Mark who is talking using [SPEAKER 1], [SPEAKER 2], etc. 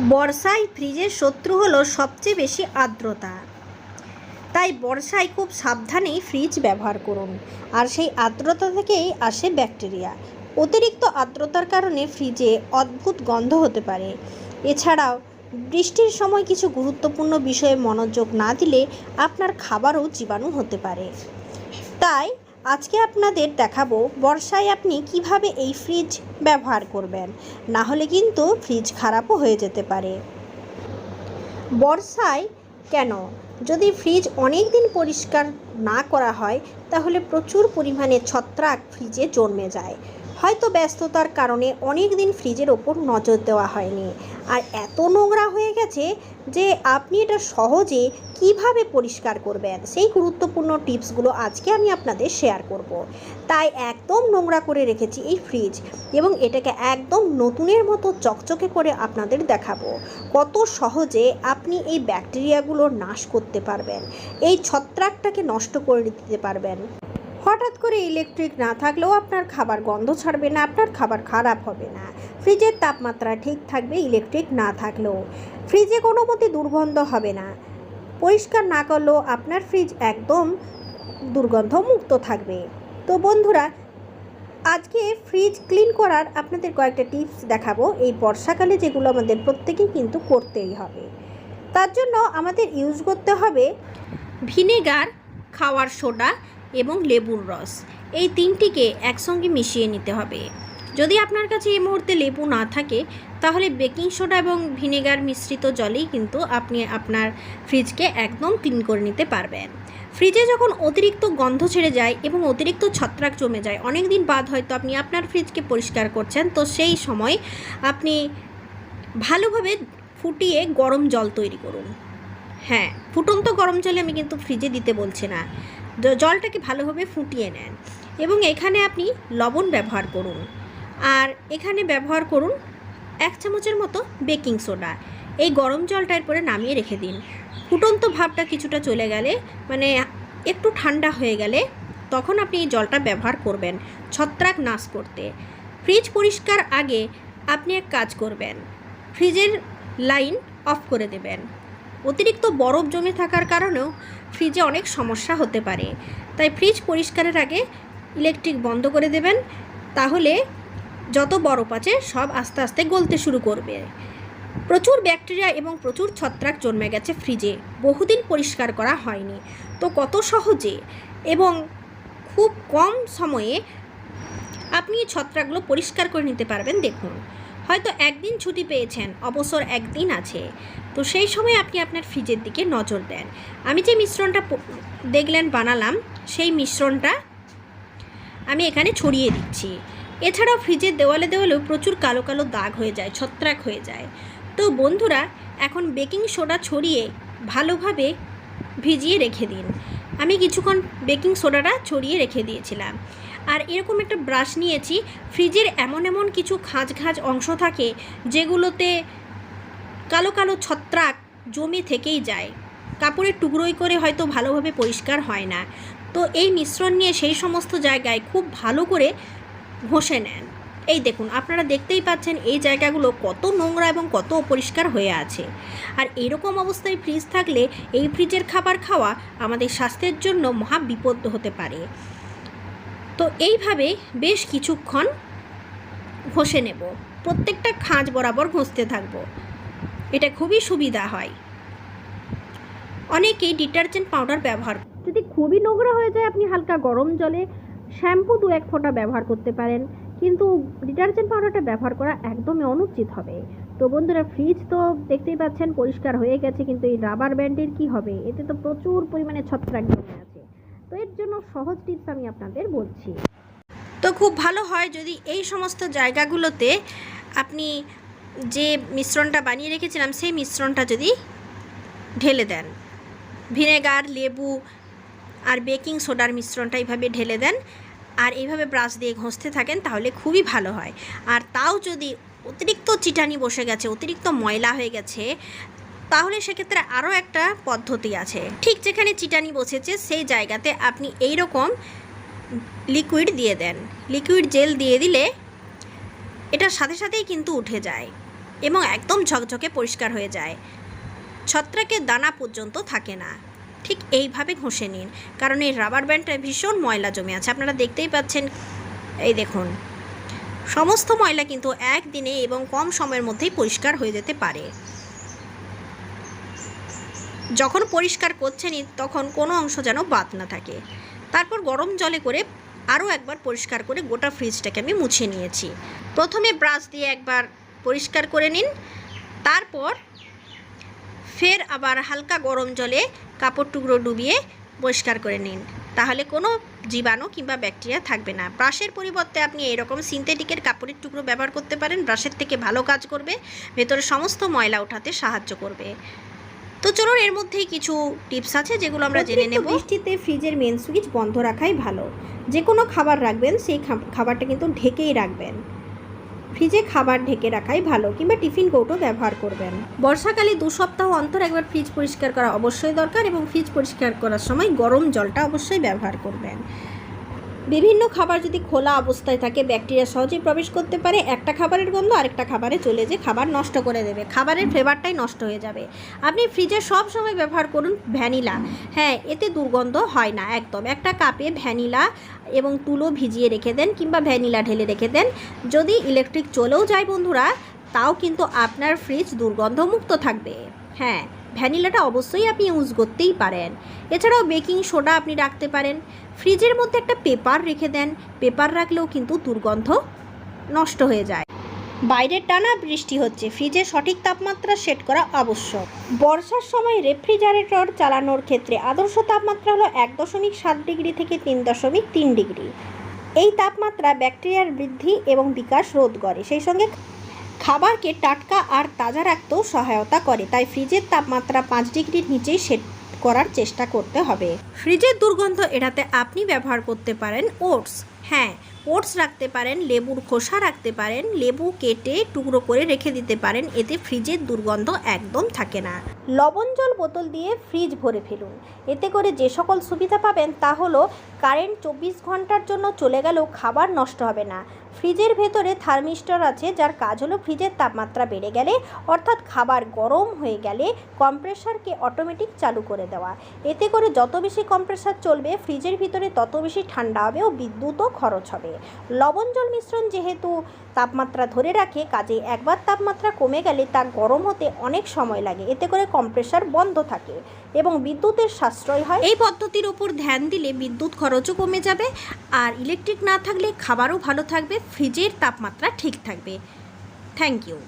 [SPEAKER 1] বর্ষায় ফ্রিজের শত্রু হলো সবচেয়ে বেশি আর্দ্রতা। তাই বর্ষায় খুব সাবধানেই ফ্রিজ ব্যবহার করুন। আর সেই আর্দ্রতা থেকেই আসে ব্যাকটেরিয়া। অতিরিক্ত আর্দ্রতার কারণে ফ্রিজে অদ্ভুত গন্ধ হতে পারে। এছাড়াও, বৃষ্টির সময় কিছু গুরুত্বপূর্ণ বিষয়ে মনোযোগ না দিলে আপনার খাবারও জীবাণু হতে পারে। তাই আজকে আপনাদের দেখাবো বর্ষায় আপনি কীভাবে এই ফ্রিজ ব্যবহার করবেন। না হলে কিন্তু ফ্রিজ খারাপও হয়ে যেতে পারে। বর্ষায় কেন? যদি ফ্রিজ অনেক দিন পরিষ্কার না করা হয়, তাহলে প্রচুর পরিমাণে ছত্রাক ফ্রিজে জন্মে যায়। হয়তো ব্যস্ততার কারণে অনেক দিন ফ্রিজের ওপর নজর দেওয়া হয়নি। আর এত নোংরা হয়ে গেছে যে আপনি এটা সহজে কীভাবে পরিষ্কার করবেন? সেই গুরুত্বপূর্ণ টিপসগুলো আজকে আমি আপনাদের শেয়ার করব। তাই একদম নোংরা করে রেখেছি এই ফ্রিজ এবং এটাকে একদম নতুনের মতো চকচকে করে আপনাদের দেখাবো। কত সহজে আপনি এই ব্যাকটেরিয়াগুলো নাশ করতে পারবেন। এই ছত্রাকটাকে নষ্ট করে দিতে পারবেন। হঠাৎ করে ইলেকট্রিক না থাকলেও আপনার খাবার গন্ধ ছাড়বে না, আপনার খাবার খারাপ হবে না। ফ্রিজের তাপমাত্রা ঠিক থাকবে ইলেকট্রিক না থাকলেও। ফ্রিজে কোনো মতে দুর্গন্ধ হবে না। পরিষ্কার না করলেও আপনার ফ্রিজ একদম দুর্গন্ধ মুক্ত থাকবে। তো বন্ধুরা, আজকে ফ্রিজ ক্লিন করার আপনাদের কয়েকটা টিপস দেখাবো। এই বর্ষাকালে যেগুলো আমাদের প্রত্যেকেই কিন্তু করতেই হবে। তার জন্য আমাদের ইউজ করতে হবে ভিনেগার, খাওয়ার সোডা এবং লেবুর রস। এই তিনটিকে একসঙ্গে মিশিয়ে নিতে হবে। যদি আপনার কাছে এই মুহূর্তে লেবু না থাকে, তাহলে বেকিং সোডা এবং ভিনেগার মিশ্রিত জলেই কিন্তু আপনি আপনার ফ্রিজকে একদম ক্লিন করে নিতে পারবেন। ফ্রিজে যখন অতিরিক্ত গন্ধ ছেড়ে যায় এবং অতিরিক্ত ছত্রাক জমে যায় অনেক দিন বাদ হয়তো আপনি আপনার ফ্রিজকে পরিষ্কার করছেন, তো সেই সময় আপনি ভালোভাবে ফুটিয়ে গরম জল তৈরি করুন। হ্যাঁ ফুটন্ত গরম জলে আমি কিন্তু ফ্রিজে দিতে বলছি না। জলটাকে ভালোভাবে ফুটিয়ে নেন। এবং এখানে আপনি লবণ ব্যবহার করুন। আর এখানে ব্যবহার করুন এক চামচের মতো বেকিং সোডা। এই গরম জলটা এরপরে নামিয়ে রেখে দিন। ফুটন্ত ভাবটা কিছুটা চলে গেলে মানে একটু ঠান্ডা হয়ে গেলে তখন আপনি এই জলটা ব্যবহার করবেন ছত্রাক নাশ করতে। ফ্রিজ পরিষ্কার আগে আপনি এক কাজ করবেন। ফ্রিজের লাইন অফ করে দেবেন। অতিরিক্ত বরফ জমে থাকার কারণেও ফ্রিজে অনেক সমস্যা হতে পারে। তাই ফ্রিজ পরিষ্কারের আগে ইলেকট্রিক বন্ধ করে দেবেন, তাহলে যত বরফ আছে সব আস্তে আস্তে গলতে শুরু করবে। প্রচুর ব্যাকটেরিয়া এবং প্রচুর ছত্রাক জন্মে গেছে ফ্রিজে, বহুদিন পরিষ্কার করা হয়নি। তো কত সহজে এবং খুব কম সময়ে আপনি ছত্রাকগুলো পরিষ্কার করে নিতে পারবেন, দেখুন। হয়তো একদিন ছুটি পেয়েছেন, অবসর একদিন আছে। তো সেই সময় আপনি আপনার ফ্রিজের দিকে নজর দেন। আমি যে মিশ্রণটা দেখলেন, বানালাম, সেই মিশ্রণটা আমি এখানে ছড়িয়ে দিচ্ছি। এছাড়াও ফ্রিজের দেওয়ালে দেওয়ালেও প্রচুর কালো কালো দাগ হয়ে যায়, ছত্রাক হয়ে যায়। তো বন্ধুরা, এখন বেকিং সোডা ছড়িয়ে ভালোভাবে ভিজিয়ে রেখে দিন। আমি কিছুক্ষণ বেকিং সোডাটা ছড়িয়ে রেখে দিয়েছিলাম। আর এরকম একটা ব্রাশ নিয়েছি ফ্রিজের এমন এমন কিছু খাঁজ খাঁজ অংশ থাকে, যেগুলোতে কালো কালো ছত্রাক জমে থেকেই যায়। কাপড়ের টুকরোই করে হয়তো ভালোভাবে পরিষ্কার হয় না। তো এই মিশ্রণ নিয়ে সেই সমস্ত জায়গায় খুব ভালো করে ঘষে নেন। এই দেখুন, আপনারা দেখতেই পাচ্ছেন এই জায়গাগুলো কত নোংরা এবং কত অপরিষ্কার হয়ে আছে। আর এরকম অবস্থায় ফ্রিজ থাকলে এই ফ্রিজের খাবার খাওয়া আমাদের স্বাস্থ্যের জন্য মহা বিপদ হতে পারে। তো এইভাবে বেশ কিছুক্ষণ ঘষে নেব। প্রত্যেকটা খাঁজ বরাবর ঘষতে থাকব। এটা খুবই সুবিধা হয়। অনেকেই ডিটারজেন্ট পাউডার ব্যবহার যদি খুবই নোংরা হয়ে যায়, আপনি হালকা গরম জলে শ্যাম্পু দু এক ফোঁটা ব্যবহার করতে পারেন। কিন্তু ডিটারজেন্ট পাউডারটা ব্যবহার করা একদমই অনুচিত হবে। তো বন্ধুরা, ফ্রিজ তো দেখতেই পাচ্ছেন, পরিষ্কার হয়ে গেছে, কিন্তু এই রাবার ব্যান্ডের কি হবে? এতে তো প্রচুর পরিমাণে ছত্রাক জমে আছে। তো এর জন্য সহজ টিপস আমি আপনাদের বলছি। তো খুব ভালো হয় যদি এই সমস্ত জায়গাগুলোতে আপনি যে মিশ্রণটা বানিয়ে রেখেছিলাম, সেই মিশ্রণটা যদি ঢেলে দেন। ভিনেগার, লেবু আর বেকিং সোডার মিশ্রণটা এইভাবে ঢেলে দেন আর এইভাবে ব্রাশ দিয়ে ঘষতে থাকেন, তাহলে খুবই ভালো হয়। আর তাও যদি অতিরিক্ত চিটানি বসে গেছে, অতিরিক্ত ময়লা হয়ে গেছে তাহলে সেক্ষেত্রে আরও একটা পদ্ধতি আছে। ঠিক যেখানে চিটানি বসেছে, সেই জায়গাতে আপনি এই রকম লিকুইড দিয়ে দেন। লিকুইড জেল দিয়ে দিলে এটার সাথে সাথেই কিন্তু উঠে যায় এবং একদম ঝকঝকে পরিষ্কার হয়ে যায়। ছত্রাকের দানা পর্যন্ত থাকে না। ঠিক এইভাবে ঘষে নিন। কারণ এই রাবার ব্যান্ডটা ভীষণ ময়লা জমে আছে। আপনারা দেখতেই পাচ্ছেন, এই দেখুন। সমস্ত ময়লা কিন্তু একদিনে এবং কম সময়ের মধ্যেই পরিষ্কার হয়ে যেতে পারে। যখন পরিষ্কার করছেনই তখন কোনো অংশ যেন বাদ না থাকে। তারপর গরম জলে করে আরও একবার পরিষ্কার করে গোটা ফ্রিজটাকে আমি মুছে নিয়েছি। প্রথমে ব্রাশ দিয়ে একবার পরিষ্কার করে নিন। তারপর ফের আবার হালকা গরম জলে কাপড় টুকরো ডুবিয়ে পরিষ্কার করে নিন। তাহলে কোনো জীবাণু কিংবা ব্যাকটেরিয়া থাকবে না। ব্রাশের পরিবর্তে আপনি এরকম সিনথেটিকের কাপড়ের টুকরো ব্যবহার করতে পারেন। ব্রাশের থেকে ভালো কাজ করবে। ভেতরে সমস্ত ময়লা ওঠাতে সাহায্য করবে। তো চলুন এর মধ্যেই কিছু টিপস আছে যেগুলো আমরা জেনে নেব। বৃষ্টিতে ফ্রিজের মেন সুইচ বন্ধ রাখাই ভালো। যে কোনো খাবার রাখবেন সেই খাব- খাবারটা কিন্তু ঢেকেই রাখবেন। ফ্রিজে খাবার ঢেকে রাখাই ভালো কিংবা টিফিন কৌটো ব্যবহার করবেন। বর্ষাকালে দু সপ্তাহ অন্তর একবার ফ্রিজ পরিষ্কার করা অবশ্যই দরকার এবং ফ্রিজ পরিষ্কার করার সময় গরম জলটা অবশ্যই ব্যবহার করবেন। বিভিন্ন খাবার যদি খোলা অবস্থায় থাকে, ব্যাকটেরিয়া সহজেই প্রবেশ করতে পারে। একটা খাবারের গন্ধ আরেকটা খাবারে চলে যে খাবার নষ্ট করে দেবে। খাবারের ফ্লেভারটাই নষ্ট হয়ে যাবে। আপনি ফ্রিজে সব সময় ব্যবহার করুন ভ্যানিলা। হ্যাঁ এতে দুর্গন্ধ হয় না, একদম। একটা কাপে ভ্যানিলা এবং তুলো ভিজিয়ে রেখে দেন কিংবা ভ্যানিলা ঢেলে রেখে দেন। যদি ইলেকট্রিক চলেও যায় বন্ধুরা, তাও কিন্তু আপনার ফ্রিজ দুর্গন্ধমুক্ত থাকবে। হ্যাঁ ভ্যানিলাটা অবশ্যই আপনি ইউজ করতেই পারেন। এছাড়াও বেকিং সোডা আপনি রাখতে পারেন। ফ্রিজের মধ্যে একটা পেপার রেখে দেন। পেপার রাখলেও কিন্তু দুর্গন্ধ নষ্ট হয়ে যায়। বাইরে টানা বৃষ্টি হচ্ছে। ফ্রিজে সঠিক তাপমাত্রা সেট করা আবশ্যক। বর্ষার সময় রেফ্রিজারেটর চালানোর ক্ষেত্রে আদর্শ তাপমাত্রা হলো এক দশমিক সাত ডিগ্রি থেকে তিন দশমিক তিন ডিগ্রি। এই তাপমাত্রা ব্যাকটেরিয়ার বৃদ্ধি এবং বিকাশ রোধ করে। সেই সঙ্গে খাবারকে টাটকা আর তাজা রাখতেও সহায়তা করে। তাই ফ্রিজের তাপমাত্রা পাঁচ ডিগ্রির নিচেই সেট করার চেষ্টা করতে হবে। ফ্রিজের দুর্গন্ধ এড়াতে আপনি ব্যবহার করতে পারেন ওটস। হ্যাঁ ওটস রাখতে পারেন, লেবুর খোসা রাখতে পারেন, লেবু কেটে টুকরো করে রেখে দিতে পারেন, এতে ফ্রিজের দুর্গন্ধ একদম থাকে না। লবণ জল বোতল দিয়ে ফ্রিজ ভরে ফেলুন। এতে করে যে সকল সুবিধা পাবেন তা হলো, কারেন্ট চব্বিশ ঘণ্টার জন্য চলে গেলেও খাবার নষ্ট হবে না। ফ্রিজের ভেতরে থার্মিস্টর আছে, যার কাজ হলো ফ্রিজের তাপমাত্রা বেড়ে গেলে, অর্থাৎ খাবার গরম হয়ে গেলে কম্প্রেসারকে অটোমেটিক চালু করে দেওয়া। এতে করে যত বেশি কম্প্রেসার চলবে, ফ্রিজের ভিতরে তত বেশি ঠান্ডা হবে ও বিদ্যুৎও খরচ হবে। লবণ জল মিশ্রণ যেহেতু তাপমাত্রা ধরে রাখে কাজে একবার তাপমাত্রা কমে গেলে তা গরম হতে অনেক সময় লাগে। এতে করে কম্প্রেসার বন্ধ থাকে এবং বিদ্যুতের সাশ্রয় হয়। এই পদ্ধতির উপর ধ্যান দিলে বিদ্যুৎ খরচও কমে যাবে আর ইলেকট্রিক না থাকলে খাবারও ভালো থাকবে ফ্রিজের তাপমাত্রা ঠিক থাকবে। Thank you